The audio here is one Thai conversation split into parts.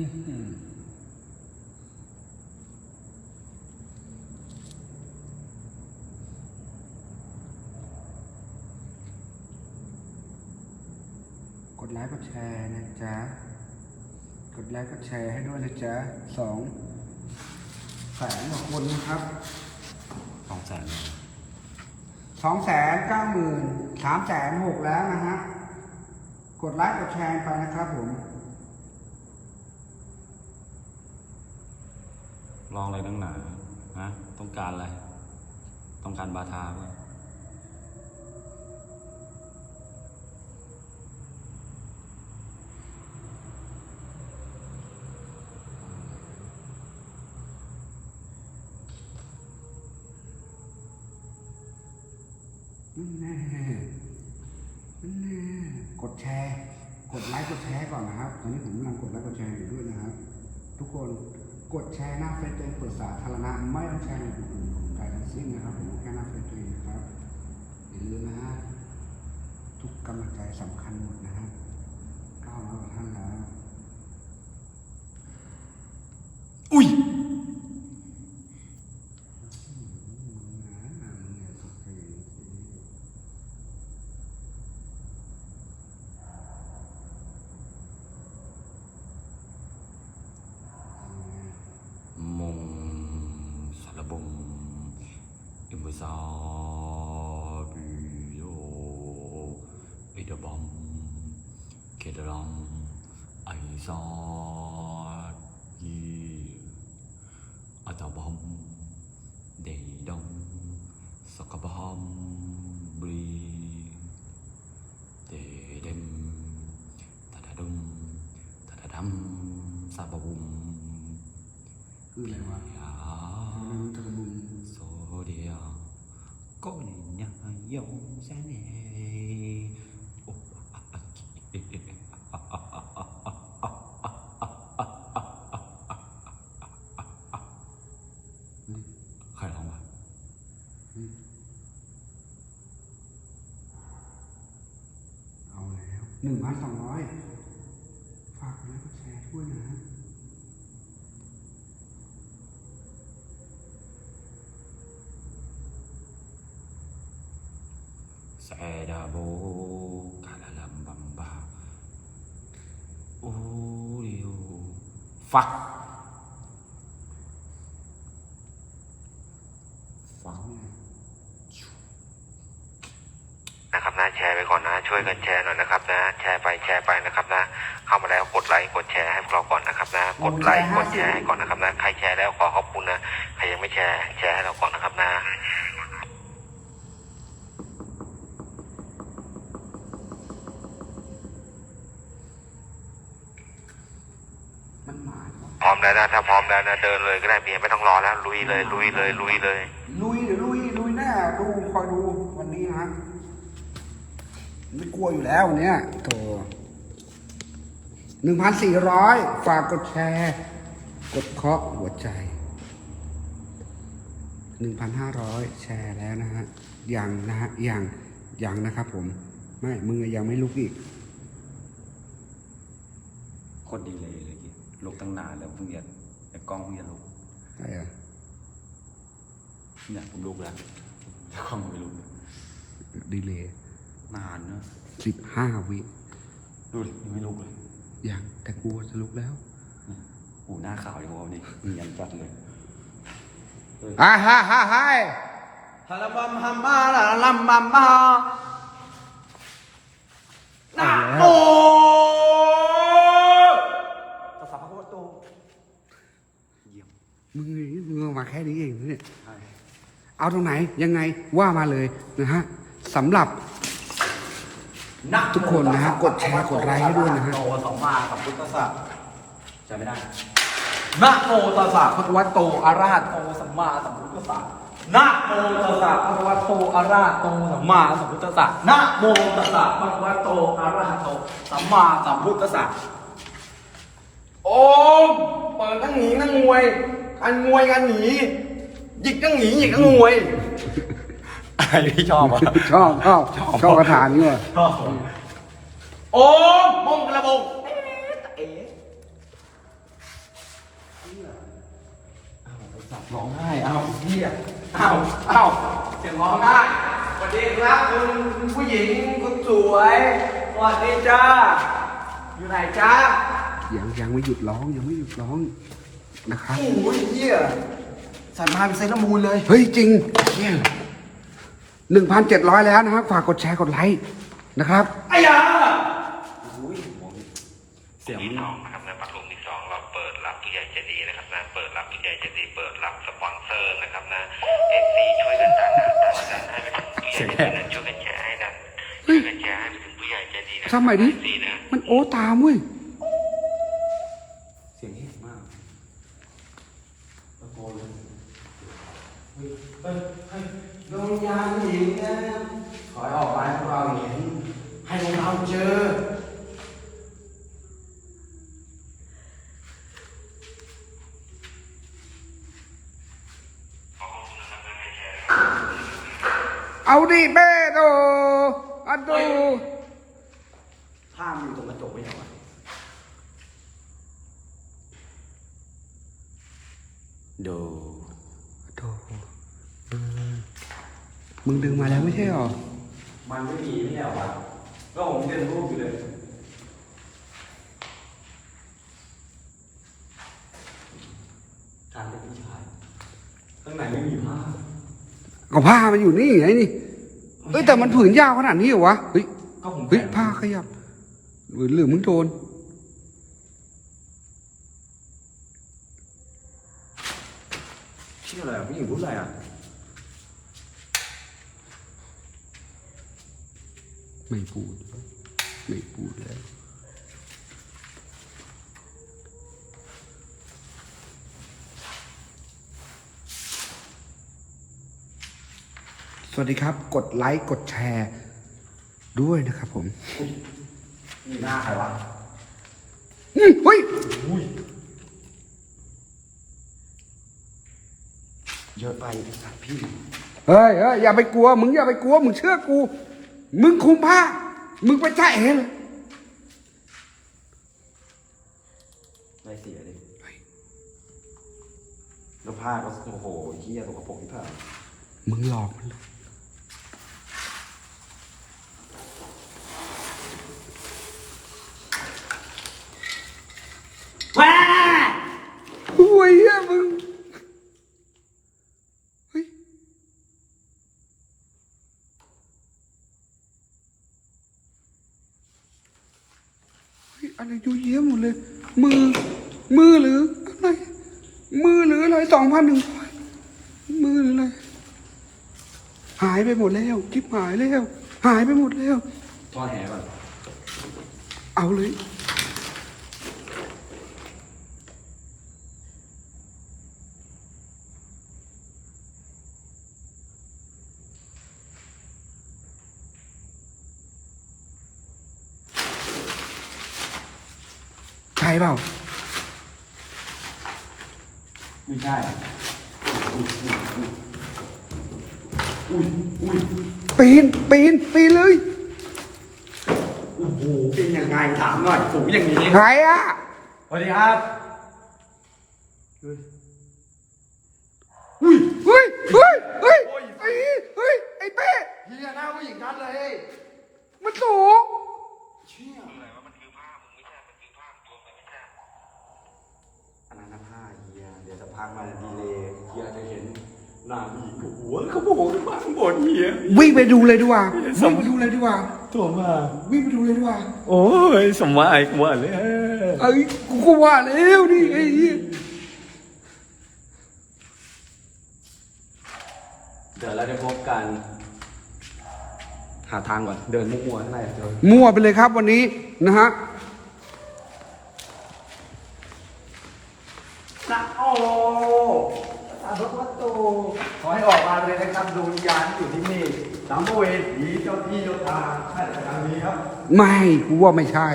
อื้อหือากดไลค์กดแชร์นะจ๊ะ กดไลค์กดแชร์ให้ด้วยนะจ๊ะสองแสนกว่าคนนะครับสองแสนสองแสนเก้าหมื่นสามแสนหกแล้วนะฮะ กดไลค์กดแชร์ไปนะครับผม ลองอะไรตั้งหนาฮะต้องการอะไร ต้องการบาทาป่ะนั่นแน่นั่นแน่กดแชร์ กดไลค์ กดแชร์ก่อนนะครับ ตอนนี้ผมกำลังกดไลค์ กดแชร์อยู่ด้วยนะครับ ทุกคน กดแชร์หน้าเฟซ เปิดสาธารณะไม่ต้องแชร์อย่างอื่นของใครทั้งสิ้นนะครับผมแค่น้าเฟซตัวเองนะครับอย่าลืมนะฮะทุกกำลังใจสำคัญหมดนะฮะก้าวมากับท่านแล้ว อุ้ย มงสารบงอิมซาบิโอเอเดบอม เคเดรัมไอซายีอัตบอมเดดงสกบอมบรีเดเดมตาดาดุมตาดาดัมซาบบุม คืออะไรวะ ยา มันตะบุญ โซเดียก็เนี่ยยงแสนเอโออะอะเอะเอะอะอะอะอะอะ ใครร้องวะเอาแล้วหนึ่งพันสองร้อยฝากกดไลค์กดแชร์ด้วยนะฮะแซดาโบกาลาลัมบัมบาโอริโอฟักฟัก นะครับนะแชร์ไปก่อนนะ ช่วยกันแชร์หน่อยนะครับนะ แชร์ไปแชร์ไปนะครับนะ เข้ามาแล้วกดไลค์กดแชร์ให้พวกเราก่อนนะครับนะ กดไลค์กดแชร์ให้ก่อนนะครับนะ ใครแชร์แล้วขอขอบคุณนะ ใครยังไม่แชร์แชร์ให้เราก่อนนะครับนะมันหมายว่าพร้อมแล้วนะถ้าพร้อมแล้วนะเดินเลยก็ได้เมียไม่ต้องรอแล้ว ลุยเลยลุยเลยลุยเลย ลุยเดี๋ยวลุยลุยแน่ดูคอยดูวันนี้นะไม่ก ลัวอยู่แล้ววันเนี้ยโถหนึ่งพันสี่ร้อยฝากกดแชร์ กดเคาะหัวใจหนึ่งพันห้าร้อยแชร์แล้วนะฮะยังนะฮะยังยังนะครับผม ไม่มึงยังไม่ลุกอีกโคตรดีเลยเลยกี้ลุกตั้งนานแล้วเพิ่งจะไอ้กล้องเพิ่งจะลุกใช่เหรอเนี่ยผมลุกแล้วแต่กล้องไม่ลุกดีเลยนานเนอะ สิบห้าวิดูดิยังไม่ลุกเลยยังแต่กูจะลุกแล้วหูหน้าขาวอยู่วะนี่มียันจัดเลยอ่าฮ่าฮ่าฮ่าฮาลาบัมฮัมมาลาลัมบัมบานะโมภาษาพระพุทธโตเยี่ยมมึงนี่มึงเอามาแค่นี้เองเนี่ยใช่เอาตรงไหนยังไงว่ามาเลยนะฮะสำหรับ ทุกคนนะฮะกดแชร์กดไลค์ให้ด้วยนะฮะโตสัมมาสัมพุทธัสสะจำไม่ได้นะโมตัสสะภะคะวะโตอะระหะโตสัมมาสัมพุทธัสสะนะโมตัสสะภะคะวะโตอะระหะโตสัมมาสัมพุทธัสสะนะโมตัสสะภะคะวะโตอะระหะโตสัมมาสัมพุทธัสสะโอมเปิดทั้งหนีทั้งงวยอันงวยอันหนีหยิกทั้งหนีหยิกทั้งงวย อะไรที่ชอบอะชอบชอบชอบประธานนี่ว่ะชอบโอ้มงกระบุกเอ๊ะเอ้าจับร้องไห้ เอาเฮียเอาเอาเสียงร้องไห้สวัสดีครับคุณผู้หญิงคุณสวยสวัสดีจ้า อยู่ไหนจ้า ยังยังไม่หยุดร้องยังไม่หยุดร้องนะครับโอ้ยเฮียสัตว์มาเป็นไซน์มูลเลย เฮ้ย จริงเฮีย หนึ่งพันเจ็ดร้อยแล้วนะครับ ฝากกดแชร์กดไลค์นะครับไอ้ยาเสียงที่สองนะครับในปักหลุมที่สองเราเปิดรับผู้ใหญ่ใจดีนะครับนะเปิดรับผู้ใหญ่ใจดีเปิดรับสปอนเซอร์นะครับนะเอฟซีช่วยกันดันนะดันให้ไปถึงผู้ใหญ่ใจดีนะช่วยกันแชร์ให้ดันช่วยกันแชร์ให้ไปถึงผู้ใหญ่ใจดีนะทำไมดิมันโอ้ตามเว้ย เสียงเงียบมากตะโกนเลยเฮ้ยเฮ้ยเฮ้ย ดวงวิญญาณผู้หญิงนะขอให้ออกไปให้พวกเราเห็น ให้พวกเราเจอ เอาดิเป้โตอันดู ถ้ามันอยู่ตรงกระจกไม่เหรอวะดู โถ มึงดึงมาแล้วไม่ใช่หรอ มันไม่มีไม่ใช่เหรอวะก็ผมเรียนรูปอยู่เลยทางเด็กผู้ชาย ข้างในไม่มีผ้าก็ผ้ามันอยู่นี่ไงนี่เอ้ยแต่มันผืนยาวขนาดนี้เหรอวะ เฮ้ย ก็ผมเฮ้ยผ้าขยับหรือหรือมึงโดนชื่ออะไรอะผู้หญิงพูดอะไรอะ ไม่พูด ไม่พูดแล้ว สวัสดีครับ กดไลค์กดแชร์ด้วยนะครับผมมีหน้าใครวะอืมเฮ้ยอุ้ยเยอะไปไอ้สัตว์พี่ เฮ้ยเฮ้ยอย่าไปกลัว มึงอย่าไปกลัว มึงเชื่อกู มึงคุมผ้า มึงไปจ่ายเองได้เสียดิแล้วผ้าก็โอ้โหเฮียตกกระปรกที่ผ้ามึงหลอกมันเลย ว้า โอ้ยเหี้ยมึง เฮ้ย เฮ้ย อะไรยุ่ยเยี่ยหมดเลย มือ มือหรืออะไร มือห รืออะไรสองพันหนึ่งร้อยมือหรืออะไรหายไปหมดแล้วคลิปหายแล้ว หายไปหมดแล้ว ทอดแหก่อนเอาเลย ใช่เปล่า ไม่ใช่ อุ้ยอุ้ยปีน ปีน ปีนเลยโอ้โหเป็นยังไงถามหน่อยสูงอย่างนี้ ใครอะ สวัสดีครับ อุ้ยเฮ้ย เฮ้ย เฮ้ยไอ้เฮ้ย ไอ้เป้ เฮียหน้าผู้หญิงชัดเลย มันสูง เชี่ย อะไรวะมันคือผ้ามึงไม่ใช่มันคือผ้ามึงโยนไปไม่ใช่ อันนั้นนะผ้าเฮียเดี๋ยวจะพักมาดีเลยเฮียจะเห็นหน้าผู้หญิงกับหัวเขาโมโหขึ้นมาข้างบน เฮียวิ่งไปดูเลยดีกว่าวิ่งไปดูเลยดีกว่าตัวมา วิ่งไปดูเลยดีกว่าโอ้ยสมัยกว่าเลยเอ้ยกูก็ว่าแล้วนี่ไอ้เหี้ยเดี๋ยวเราจะพบกัน หาทางก่อน เดินมั่วๆข้างในเจอมั่วไปเลยครับวันนี้นะฮะนะโอ้สาธุวัตโตขอ ให้ออกมาเลยนะครับดวงวิญญาณที่อยู่ที่นี่สัมภเวสีเจ้าที่เจ้าทางใช่ทางนี้ครับ ไม่กูว่าไม่ใช่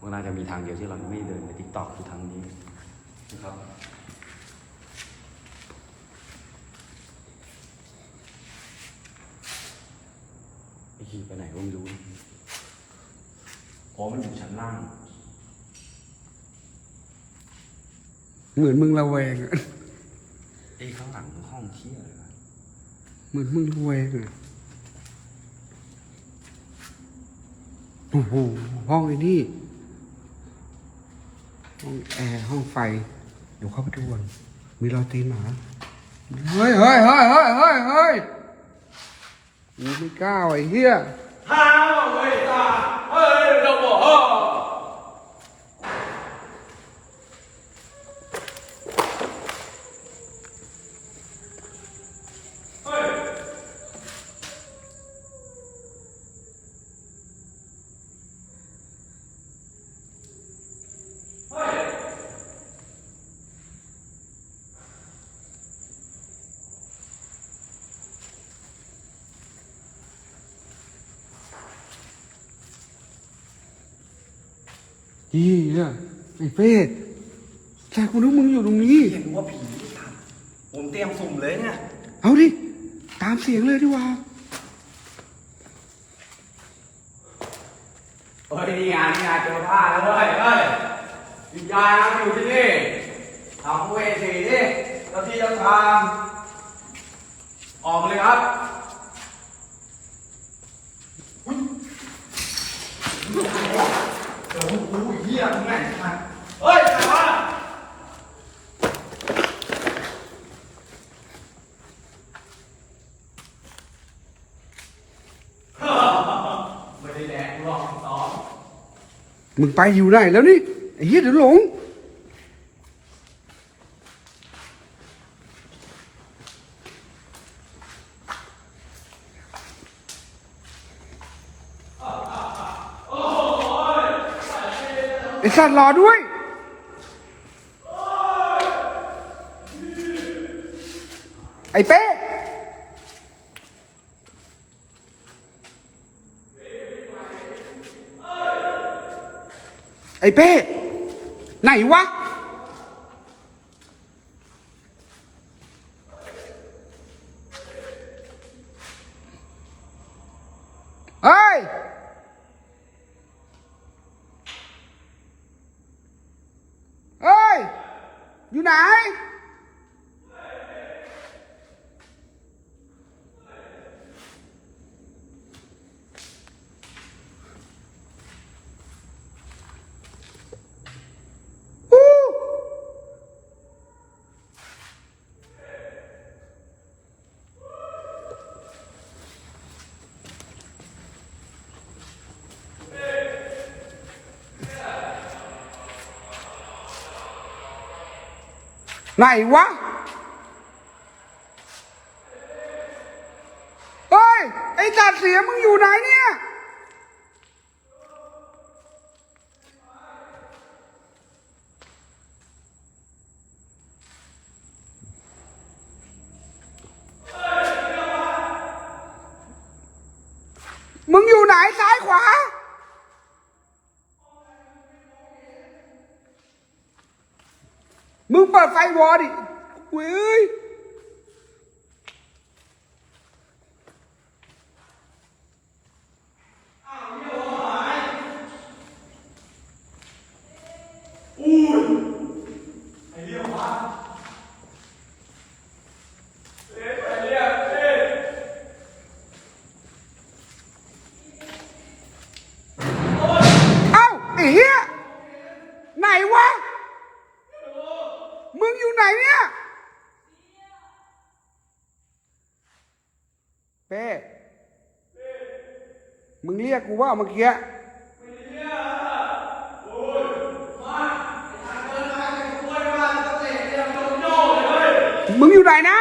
มันน่าจะมีทางเดียวที่เราไม่เดินในทิกตอกคือทางนี้นะครับ ไอ้ขี่ไปไหนก็ไม่รู้เพราะมันอยู่ชั้นล่าง เหมือนมึงระแวงอะ ไอ้ข้างหลังห้องเที่ยอะไรวะเหมือนมึงระแวงอะโอ้โหห้องไอ้นี่ ห้องแอร์ห้องไฟ เดี๋ยวเข้าไปดูก่อนมีรอยตีนหมาเฮ้ยเฮ้ยเฮ้ยเฮ้ยเฮ้ยเฮ้ยมึงไม่กล้าไอ้เหี้ย ฮ่าเว้ยตาเฮ้ยเราบอก นี่อะไอ้เป้แต่กูนึกมึงอยู่ตรงนี้ เห็นว่าผีสัตว์ผมเตรียมสุ่มเลยเนี่ยเอาดิ ตามเสียงเลยดีกว่าเฮ้ยนี่ไงนี่ไงเจอผ้าแล้วเว้ยเฮ้ยวิญญาณมันอยู่ที่นี่ทำเวทีดิเจ้าที่เจ้าทางออกมาเลยครับอุ๊ยเดี๋ยวกูเหี้ยมึงแม่งมาเฮ้ยใครวะไม่ได้แดกหรอกสอมึงไปอยู่ได้แล้วนี่ไอ้เหี้ยเดี๋ยวหลง ไอ้ สัตว์รอด้วย ไอ้เป้ไอ้เป้ไหนวะ เฮ้ย เฮ้ย อยู่ไหน อู้ ไหนวะ เฮ้ย ไอ้จัดเสียมึงอยู่ไหนเนี่ย มึงอยู่ไหนซ้ายขวา มึง เปิดไฟวอดิเว้ยเอ้าไอ้เหี้ย ไหนวะ มึงอยู่ไหนเนี่ย เป้ มึงเรี ยกกูว่าเมื่อกี้มึงอยู่ไหนนะ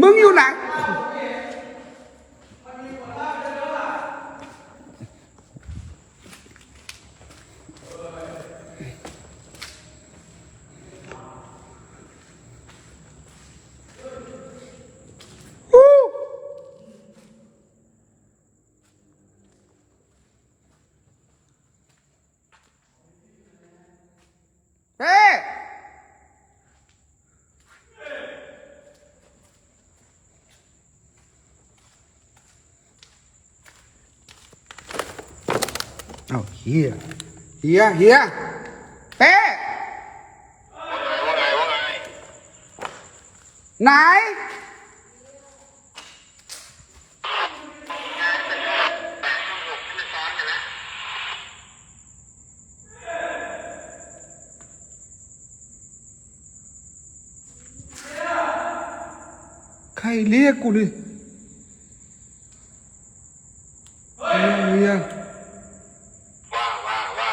มึงอยู่ไหน อู้เฮ้เอาเฮียเฮียเฮียเป้ว่าไงว่าไงไหนใครเรียกกูดิเฮียเฮีย ว่าว่าว่า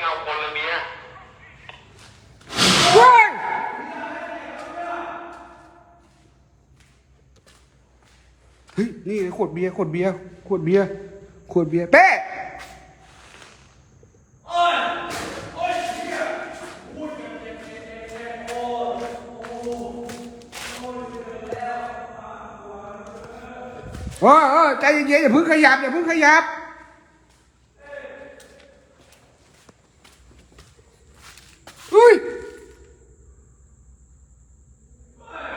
เงาคนเลยเบียร์เฮ้ยเฮ้ยนี่ขวดเบียร์ขวดเบียร์ขวดเบียร์ขวดเบียร์เป้ เออเออใจเย็นๆอย่าเพิ่งขยับอย่าเพิ่งขยับ เฮ้ย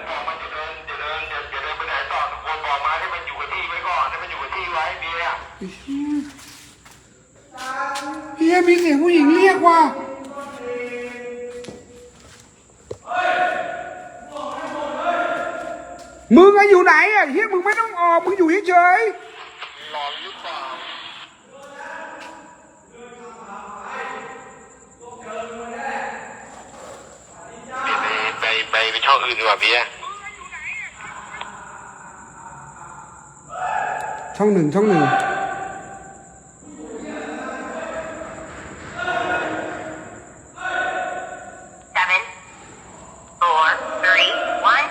บอกมันจะเดินจะเดินจะจะเดินไปไหนต่อตะโกนบอกมาให้มันอยู่กับที่ไว้ก่อนให้มันอยู่กับที่ไว้เบียร์ เฮียมีเสียงผู้หญิงเรียกว่ะมึงอะอยู่ไหนอะเฮียมึงไม่ต้องออก มึงอยู่เฉย หลอนหรือเปล่าไปไปไปไปช่ องอื่นดีกว่าเบียร์ๆช่องหนึ่งช่องหนึ่ง seven, four, three, one.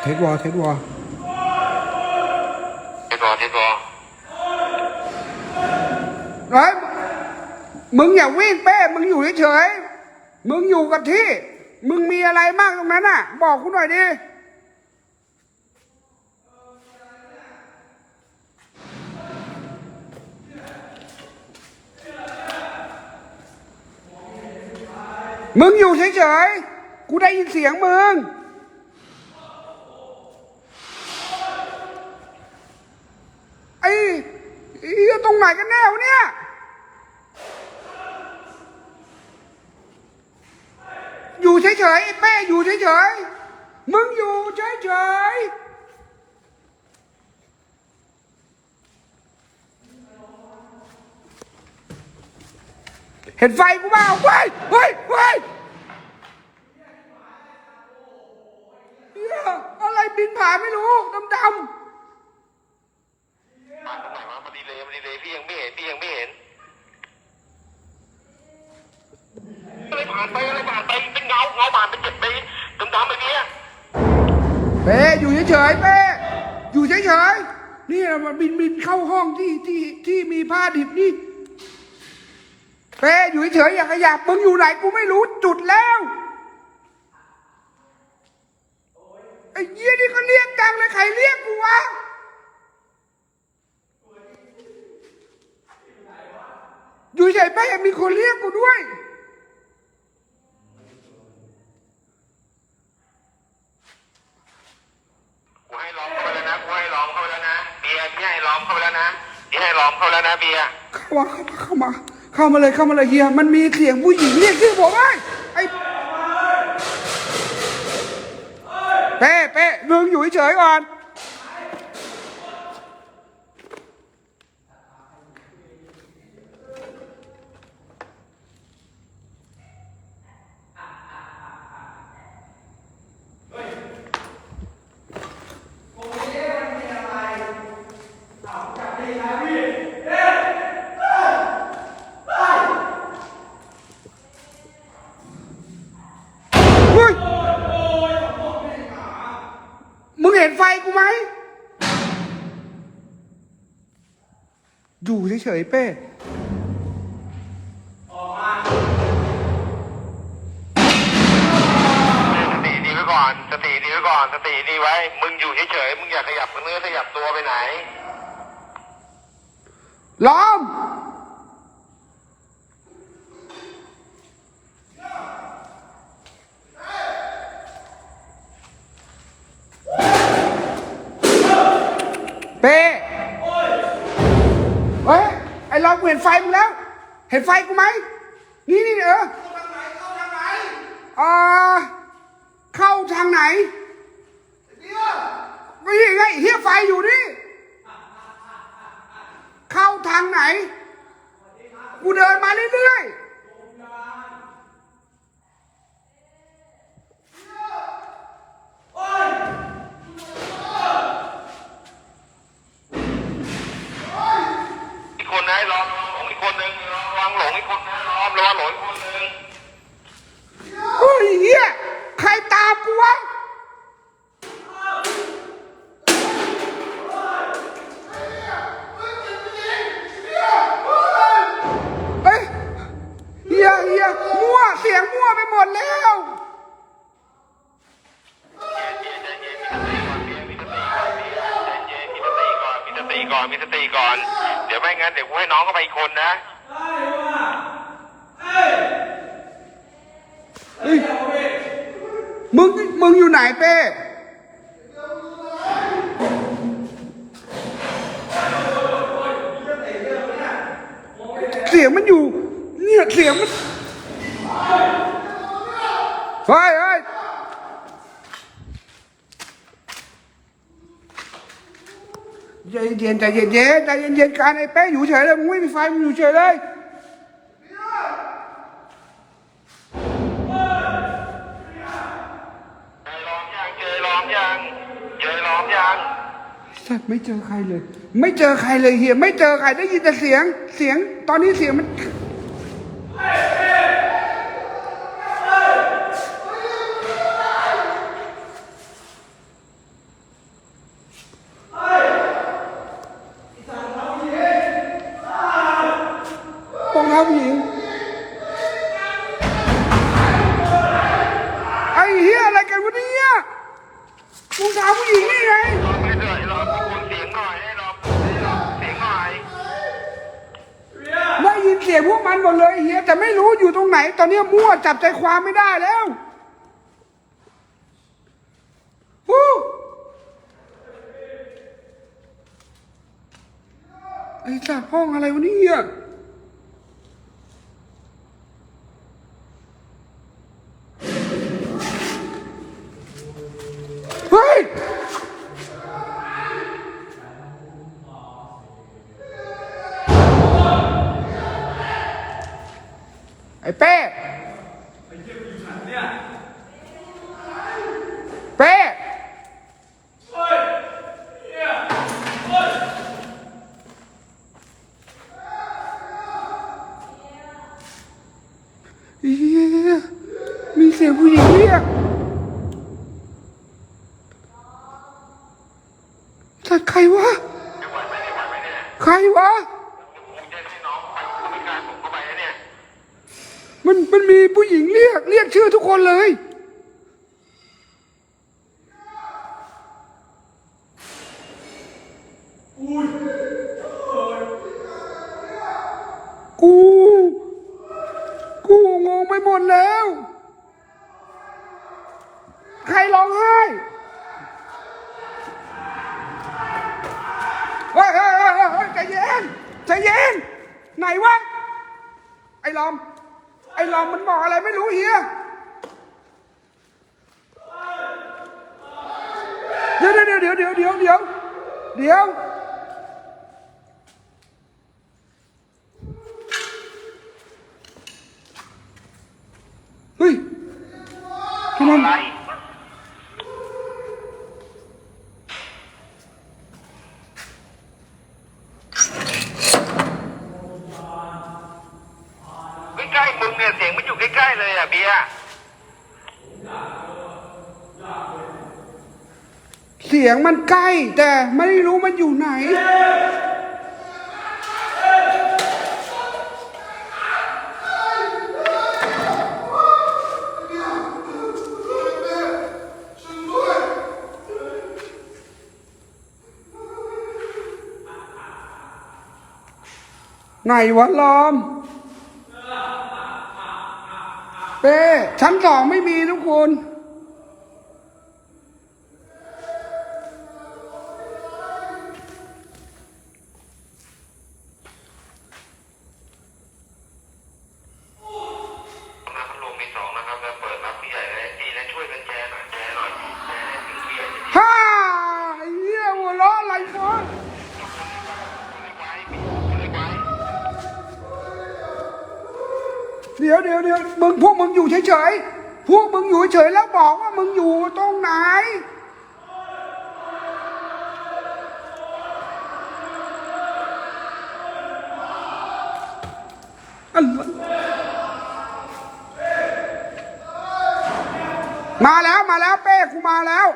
เทสวอลเทสวอลเทสบอลเทสบอลเฮ้ยมึงอย่าวิ่งเป้ มึงอยู่เฉยๆมึงอยู่กับที่ มึงมีอะไรมากตรงนั้นน่ะ บอกกูหน่อยดิมึงอยู่เฉยๆ กูได้ยินเสียงมึง ไอ้ไอ้ตรงไหนกันแน่วเนี่ย อยู่ เฉยๆไอ้เป้อยู่เฉยๆมึงอยู่เฉยๆเห็นไฟกูเปล่าเฮ้ยเฮ้ยเฮ้ยเหี้ยอะไรบินผ่านไม่รู้ดำมาตรงไหนวะมาดีเลยมาดีเลยพี่ยังไม่เห็นพี่ยังไม่เห็นอะไรผ่านไปอะไราเงาผ่านไปเจ็บไปดำไปเบียเป้อยู่เฉยๆเป้อยู่เฉยๆนี่มันบินบินเข้าห้องที่ที่ที่มีผ้าดิบนี่เป้อยู่เฉยๆอย่าขยับมึงอยู่ไหนกูไม่รู้จุดแล้วไอ้เยี่ยนี่ก็เรียกจังเลยใครเรียกกูวะอยู่เฉยๆเป้มีคนเรียกกูด้วย กูให้ล้อมเข้าไปแล้วนะกูให้ล้อมเข้าไปแล้วนะเบียร์พี่ให้ล้อมเข้าไปแล้วนะพี่ให้ล้อมเข้าไปแล้วนะเบียร์เข้ามาเข้ามาเข้ามาเข้ามาเลยเข้ามาเลยเฮียมันมีเสียงผู้หญิงเรียกชื่อผมไอ้ไอ้เป้เป้มึงอยู่เฉยๆก่อน อยู่เฉยๆเป้สติดีไว้ก่อน สติดีไว้ก่อน สติดีไว้ มึงอยู่เฉยๆ มึงอย่าขยับเนื้อขยับตัวไปไหน ล้อม นไฟกูไหม นี่นี่เออ อ่า เข้าทางไหนไม่ใช่ไงเฮียไฟอยู่นี่ เข้าทางไหน กูเดินมาเรื่อยๆคนนะรอหลงอีกคนนึงระวังหลงอีกคนนะรอระวังหลงอีกคนนึง เฮ้ยเฮียใค รตามกูวะเฮ้ยเฮียเฮียมั่วเสียงมั่วไปหมดแล้ว มีสติก่อน มีสติก่อน เดี๋ยวไม่งั้นเดี๋ยวกูให้น้องเข้าไปอีกคนนะ เฮ้ย มึงมึงอยู่ไหนเป้เสียงมันอยู่ เนี่ยเสียงมันเฮ้ยเฮ้ยใจเย็นใจเย็นเย็นใจเย็นเย็นการไอ้เป้อยู่เฉยเลยมึงไม่มีไฟมึงอยู่เฉยเลย เจอล้อมยัง เจอล้อมยัง เจอล้อมยัง สัตว์ไม่เจอใครเลย ไม่เจอใครเลยเฮียไม่เจอใครได้ยินแต่เสียง เสียง ตอนนี้เสียงมัน ความไม่ได้แล้วฮู้ไอ้จากห้องอะไรวะเนี่ยเฮ้ยไอ้เป้เป้เฮียมีเสียงผู้หญิงเรียกแต่ใครวะ ไม่ไหวไหมไม่ไหวไหมเนี่ย ใครวะ ผมจะให้น้องไปผมไม่กล้าส่งเข้าไปนะเนี่ย มันมันมีผู้หญิงเรียก เรียกชื่อทุกคนเลย กู กูงงไปหมดแล้ว ใค รร้องไห้เฮ้ยเฮ้ยเฮ้ยเฮ้ยใจเย็นใจเย็น ไหนวะ ไอ้ลอม ไอ้ลอมมันบอกอะไรไม่รู้เฮียเดี๋ยวเดี๋ยวเดี๋ยวเดี๋ยวเดี๋ยวเดี๋ยวเดี๋ยวเฮ้ยทำไม อะไร ใกล้ๆมึงเนี่ยเสียงมันอยู่ใกล้ๆเลยอะเบียร์ เเสียงมันใกล้ แต่ไม่รู้มันอยู่ไหน ไหนวะลอม เป้ชั้นสองไม่มีทุกคน เฉย พวกมึงอยู่เฉยแล้วบอกว่ามึงอยู่ตรงไหนอะมาแล้วมาแล้วเป้กูมาแล้ว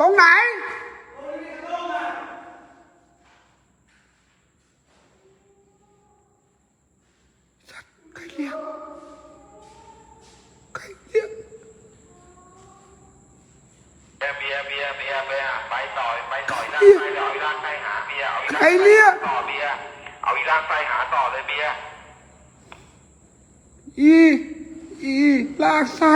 ตรงไหน ใครเรียกใครเรียก เบียร์เบียร์เบียร์เบียร์ไปต่อไปต่ออีกด้านไปต่ออีกด้านไปหาเบียร์เอาอีกด้าน ใครเรียก ต่อเบียร์เอาอีกด้านไปหาต่อเลยเบียร์ อี อีลากไส้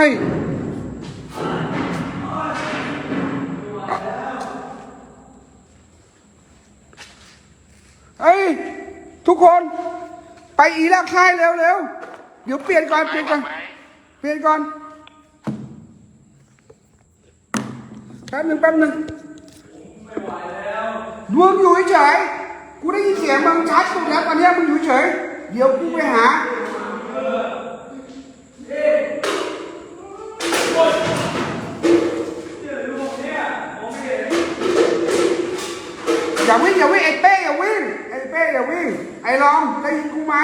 เฮ้ย ทุกคน ไปอีลากไส้เร็วเร็วเดี๋ยวเปลี่ยนก่อนเปลี่ยนก่อนเปลี่ยนก่อนแป๊บหนึ่งแป๊บหนึ่งมึงอยู่เฉยกูได้ยินเสียงมึงชัดสุดแล้วตอนนี้มึงอยู่เฉยเดี๋ยวกูไปหาอย่าวิ่งอย่าวิ่งไอ้เป้อย่าวิ่งไอ้เป้อย่าวิ่ง ไอ้ลอมได้ยินกูไหม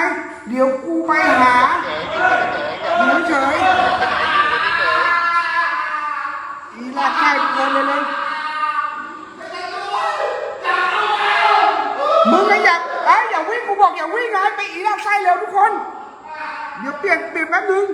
เดี๋ยวกูไปหาอยู่เฉยอีลากไส้ทุกคนเลยเลยมึงก็อย่าไอ้ยอย่าวิ่งกูบอกอย่าวิ่งไงไปอีลากไส้เร็วทุกคน เดี๋ยวเปลี่ยนเปลี่ยนแป๊บนึง